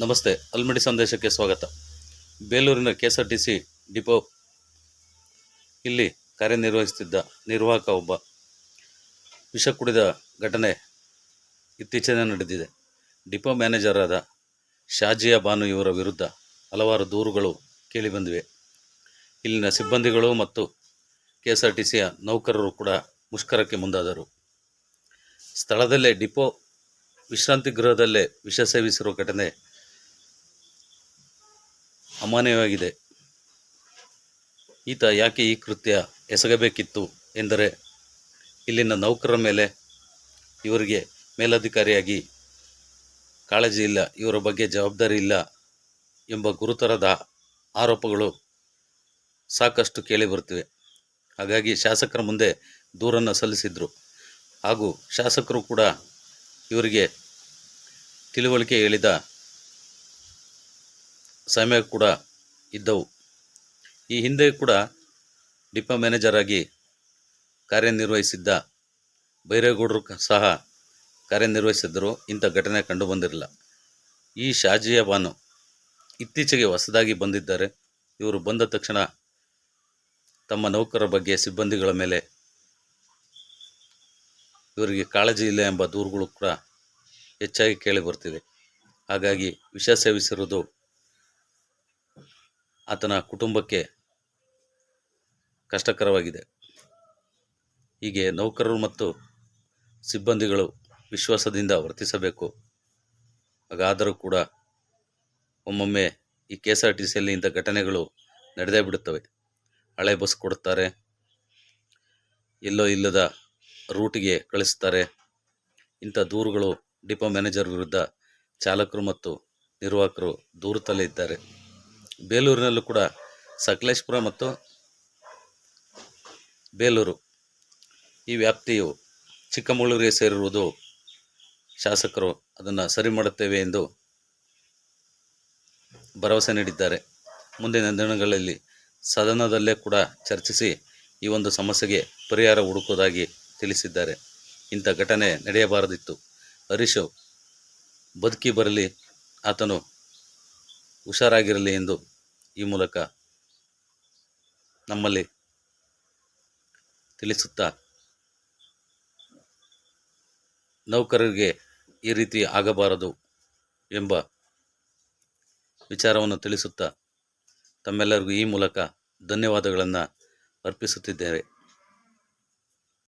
ನಮಸ್ತೆ, ಅಲ್ಮಡಿ ಸಂದೇಶಕ್ಕೆ ಸ್ವಾಗತ. ಬೇಲೂರಿನ K S R T C depot ಇಲ್ಲಿ ಕಾರ್ಯನಿರ್ವಹಿಸುತ್ತಿದ್ದ ನಿರ್ವಾಹಕ ಒಬ್ಬ ವಿಷ ಕುಡಿದ ಘಟನೆ ಇತ್ತೀಚೆಗೆ ನಡೆದಿದೆ. ಡಿಪೋ ಮ್ಯಾನೇಜರ್ ಆದ ಶಾಜಿಯಾ ಬಾನು ಇವರ ವಿರುದ್ಧ ಹಲವಾರು ದೂರುಗಳು ಕೇಳಿಬಂದಿವೆ ಇಲ್ಲಿನ ಸಿಬ್ಬಂದಿಗಳು ಮತ್ತು ಕೆ ಎಸ್ ಆರ್ ಟಿ ಸಿಯ ನೌಕರರು ಕೂಡ ಮುಷ್ಕರಕ್ಕೆ ಮುಂದಾದರು. ಸ್ಥಳದಲ್ಲೇ ಡಿಪೋ ವಿಶ್ರಾಂತಿ ಗೃಹದಲ್ಲೇ ವಿಷ ಸೇವಿಸಿರುವ ಘಟನೆ ಅಮಾನ್ಯವಾಗಿದೆ ಈತ ಯಾಕೆ ಈ ಕೃತ್ಯ ಎಸಗಬೇಕಿತ್ತು ಎಂದರೆ ಇಲ್ಲಿನ ನೌಕರರ ಮೇಲೆ ಇವರಿಗೆ ಮೇಲಧಿಕಾರಿಯಾಗಿ ಕಾಳಜಿ ಇಲ್ಲ, ಇವರ ಬಗ್ಗೆ ಜವಾಬ್ದಾರಿ ಇಲ್ಲ ಎಂಬ ಗುರುತರದ ಆರೋಪಗಳು ಸಾಕಷ್ಟು ಕೇಳಿಬರುತ್ತಿವೆ ಹಾಗಾಗಿ ಶಾಸಕರ ಮುಂದೆ ದೂರನ್ನು ಸಲ್ಲಿಸಿದರು. ಹಾಗೂ ಶಾಸಕರು ಕೂಡ ಇವರಿಗೆ ತಿಳುವಳಿಕೆ ಹೇಳಿದ ಸಮಯ ಕೂಡ ಇದ್ದವು. ಈ ಹಿಂದೆ ಕೂಡ ಡಿಪೋ ಮ್ಯಾನೇಜರ್ ಆಗಿ ಕಾರ್ಯನಿರ್ವಹಿಸಿದ್ದ ಬೈರೇಗೌಡರು ಸಹ ಕಾರ್ಯನಿರ್ವಹಿಸಿದ್ದರು. ಇಂಥ ಘಟನೆ ಕಂಡು ಬಂದಿರಲಿಲ್ಲ. ಈ ಶಾಜಿಯ ಬಾನು ಇತ್ತೀಚೆಗೆ ಹೊಸದಾಗಿ ಬಂದಿದ್ದಾರೆ. ಇವರು ಬಂದ ತಕ್ಷಣ ತಮ್ಮ ನೌಕರರ ಬಗ್ಗೆ ಸಿಬ್ಬಂದಿಗಳ ಮೇಲೆ ಇವರಿಗೆ ಕಾಳಜಿ ಇಲ್ಲ ಎಂಬ ದೂರುಗಳು ಕೂಡ ಹೆಚ್ಚಾಗಿ ಕೇಳಿ ಬರ್ತಿದೆ ಹಾಗಾಗಿ ವಿಷ ಸೇವಿಸಿರುವುದು ಆತನ ಕುಟುಂಬಕ್ಕೆ ಕಷ್ಟಕರವಾಗಿದೆ. ಹೀಗೆ ನೌಕರರು ಮತ್ತು ಸಿಬ್ಬಂದಿಗಳು ವಿಶ್ವಾಸದಿಂದ ವರ್ತಿಸಬೇಕು. ಹಾಗಾದರೂ ಕೂಡ ಒಮ್ಮೊಮ್ಮೆ ಈ ಕೆ ಎಸ್ ಆರ್ ಟಿ ಸಿಯಲ್ಲಿ ಇಂಥ ಘಟನೆಗಳು ನಡೆದೇ ಬಿಡುತ್ತವೆ. ಹಳೆ ಬಸ್ ಕೊಡುತ್ತಾರೆ, ಎಲ್ಲೋ ಇಲ್ಲದ ರೂಟಿಗೆ ಕಳಿಸ್ತಾರೆ. ಇಂಥ ದೂರುಗಳು ಡಿಪೋ ಮ್ಯಾನೇಜರ್ ವಿರುದ್ಧ ಚಾಲಕರು ಮತ್ತು ನಿರ್ವಾಹಕರು ದೂರುತ್ತಲೇ ಇದ್ದಾರೆ. ಬೇಲೂರಿನಲ್ಲೂ ಕೂಡ ಸಕಲೇಶ್ಪುರ ಮತ್ತು ಬೇಲೂರು ಈ ವ್ಯಾಪ್ತಿಯು ಚಿಕ್ಕಮಗಳೂರಿಗೆ ಸೇರಿರುವುದು ಶಾಸಕರು ಅದನ್ನು ಸರಿ ಮಾಡುತ್ತೇವೆ ಎಂದು ಭರವಸೆ ನೀಡಿದ್ದಾರೆ. ಮುಂದಿನ ದಿನಗಳಲ್ಲಿ ಸದನದಲ್ಲೇ ಕೂಡ ಚರ್ಚಿಸಿ ಈ ಒಂದು ಸಮಸ್ಯೆಗೆ ಪರಿಹಾರ ಹುಡುಕುವುದಾಗಿ ತಿಳಿಸಿದ್ದಾರೆ. ಇಂಥ ಘಟನೆ ನಡೆಯಬಾರದಿತ್ತು. ಹರೀಶು ಬದುಕಿ ಬರಲಿ, ಆತನು ಹುಷಾರಾಗಿರಲಿ ಎಂದು ಈ ಮೂಲಕ ನಮ್ಮಲ್ಲಿ ತಿಳಿಸುತ್ತಾ ನೌಕರರಿಗೆ ಈ ರೀತಿ ಆಗಬಾರದು ಎಂಬ ವಿಚಾರವನ್ನು ತಿಳಿಸುತ್ತಾ ತಮ್ಮೆಲ್ಲರಿಗೂ ಈ ಮೂಲಕ ಧನ್ಯವಾದಗಳನ್ನು ಅರ್ಪಿಸುತ್ತಿದ್ದೇವೆ.